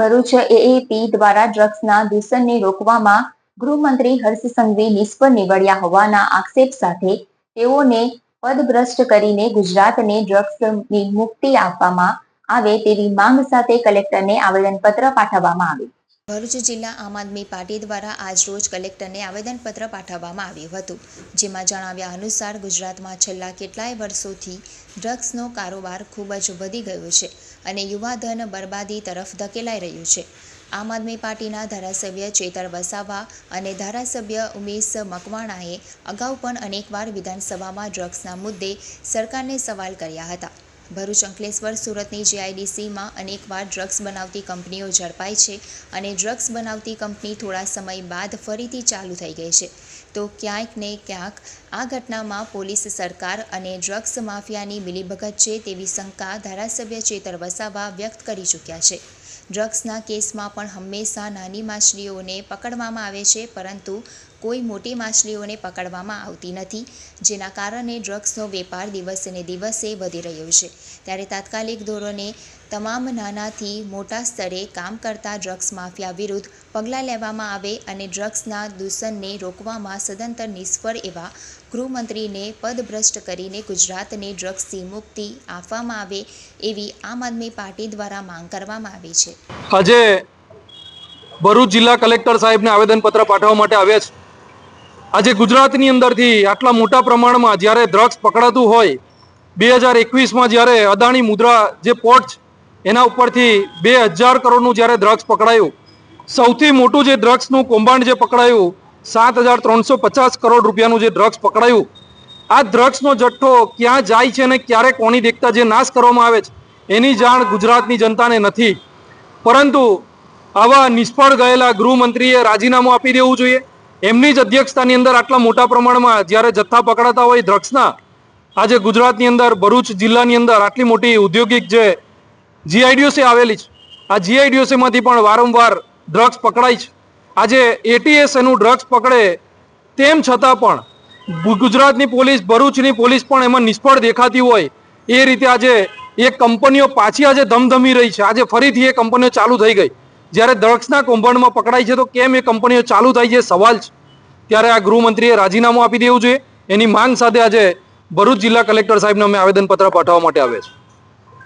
ભરૂચ એએપી દ્વારા ડ્રગ્સના દૂષણને રોકવામાં ગૃહમંત્રી હર્ષ સંઘવી નિષ્ફળ નીવડ્યા હોવાના આક્ષેપ સાથે તેઓને પદભ્રષ્ટ કરીને ગુજરાતને ડ્રગ્સની મુક્તિ આપવામાં આવે તેવી માંગ સાથે કલેક્ટરને આવેદનપત્ર પાઠવવામાં આવ્યું. ભરૂચ જિલ્લા આમ આદમી પાર્ટી દ્વારા આજરોજ કલેક્ટરને આવેદનપત્ર પાઠવવામાં આવ્યું હતું, જેમાં જણાવ્યા અનુસાર ગુજરાતમાં છેલ્લા કેટલાય વર્ષોથી ડ્રગ્સનો કારોબાર ખૂબ જ વધી ગયો છે. અને યુવાધન બરબાદી તરફ ધકેલાઈ રહ્યું છે. આમ આદમી પાર્ટીના ધારાસભ્ય ચેતર વસાવા અને ધારાસભ્ય ઉમેશ મકવાણાએ અગાઉ પણ અનેકવાર વિધાનસભામાં ડ્રગ્સના મુદ્દે સરકારને સવાલ કર્યા હતા. ભરૂચ અંકલેશ્વર સુરતની જીઆઈડીસીમાં અનેકવાર ડ્રગ્સ બનાવતી કંપનીઓ ઝડપાઈ છે અને ડ્રગ્સ બનાવતી કંપની થોડા સમય બાદ ફરીથી ચાલુ થઈ ગઈ છે. તો ક્યાંક ને ક્યાંક આ ઘટનામાં પોલીસ સરકાર અને ડ્રગ્સ માફિયાની મિલીભગત છે તેવી શંકા ધારાસભ્ય ચેતર વસાવા વ્યક્ત કરી ચૂક્યા છે. ડ્રગ્સના કેસમાં પણ હંમેશા નાની માછલીઓને પકડવામાં આવે છે, પરંતુ કોઈ મોટી માછલીઓને પકડવામાં આવતી નથી, જેના કારણે ડ્રગ્સનો વેપાર દિવસે ને દિવસે વધી રહ્યો છે. ત્યારે તાત્કાલિક ધોરણે તમામ નાનાથી મોટા સ્તરે કામ કરતા ડ્રગ્સ માફિયા વિરુદ્ધ પગલાં લેવામાં આવે અને ડ્રગ્સના દૂષણને રોકવામાં સદંતર નિષ્ફળ એવા ગૃહમંત્રીને પદભ્રષ્ટ કરીને ગુજરાતને ડ્રગ્સથી મુક્તિ આપવામાં આવે એવી આમ આદમી પાર્ટી દ્વારા માંગ કરવામાં આવી છે. આજે ભરૂચ જિલ્લા કલેક્ટર સાહેબને આવેદનપત્ર પાઠવવા માટે આવ્યા છે. આજે ગુજરાતની અંદરથી આટલા મોટા પ્રમાણમાં જ્યારે ડ્રગ્સ પકડાતું હોય, બે હજાર એકવીસમાં જ્યારે અદાણી મુદ્રા જે પોર્ટ એના ઉપરથી બે હજાર કરોડનું જ્યારે ડ્રગ્સ પકડાયું, સૌથી મોટું જે ડ્રગ્સનું કૌભાંડ જે પકડાયું, સાત હજાર ત્રણસો પચાસ કરોડ રૂપિયાનું જે ડ્રગ્સ પકડાયું, આ ડ્રગ્સનો જથ્થો ક્યાં જાય છે અને ક્યારે કોની દેખતા જે નાશ કરવામાં આવે છે, એની જાણ ગુજરાતની જનતાને નથી. પરંતુ આવા નિષ્ફળ ગયેલા ગૃહમંત્રીએ રાજીનામું આપી દેવું જોઈએ. એમની જ અધ્યક્ષતાની અંદર આટલા મોટા પ્રમાણમાં જ્યારે જથ્થા પકડાતા હોય ડ્રગ્સના આજે ગુજરાતની અંદર, ભરૂચ જિલ્લાની અંદર આટલી મોટી ઔદ્યોગિક જે જીઆઈડીઓસી આવેલી છે, આ જીઆઈડીઓસીમાંથી પણ વારંવાર ડ્રગ્સ પકડાય છે. આજે એટીએસ એનું ડ્રગ્સ પકડે તેમ છતાં પણ ગુજરાતની પોલીસ, ભરૂચની પોલીસ પણ એમાં નિષ્ફળ દેખાતી હોય એ રીતે આજે એ કંપનીઓ પાછી આજે ધમધમી રહી છે. આજે ફરીથી એ કંપનીઓ ચાલુ થઈ ગઈ. જ્યારે ડ્રગ્સના કૌભાંડમાં પકડાય છે, તો કેમ એ કંપનીઓ ચાલુ થાય છે, સવાલ છે. ત્યારે આ ગૃહમંત્રીએ રાજીનામું આપી દેવું જોઈએ. એની માંગ સાથે આજે ભરૂચ જિલ્લા કલેક્ટર સાહેબને અમે આવેદનપત્ર પાઠવવા માટે આવ્યા છે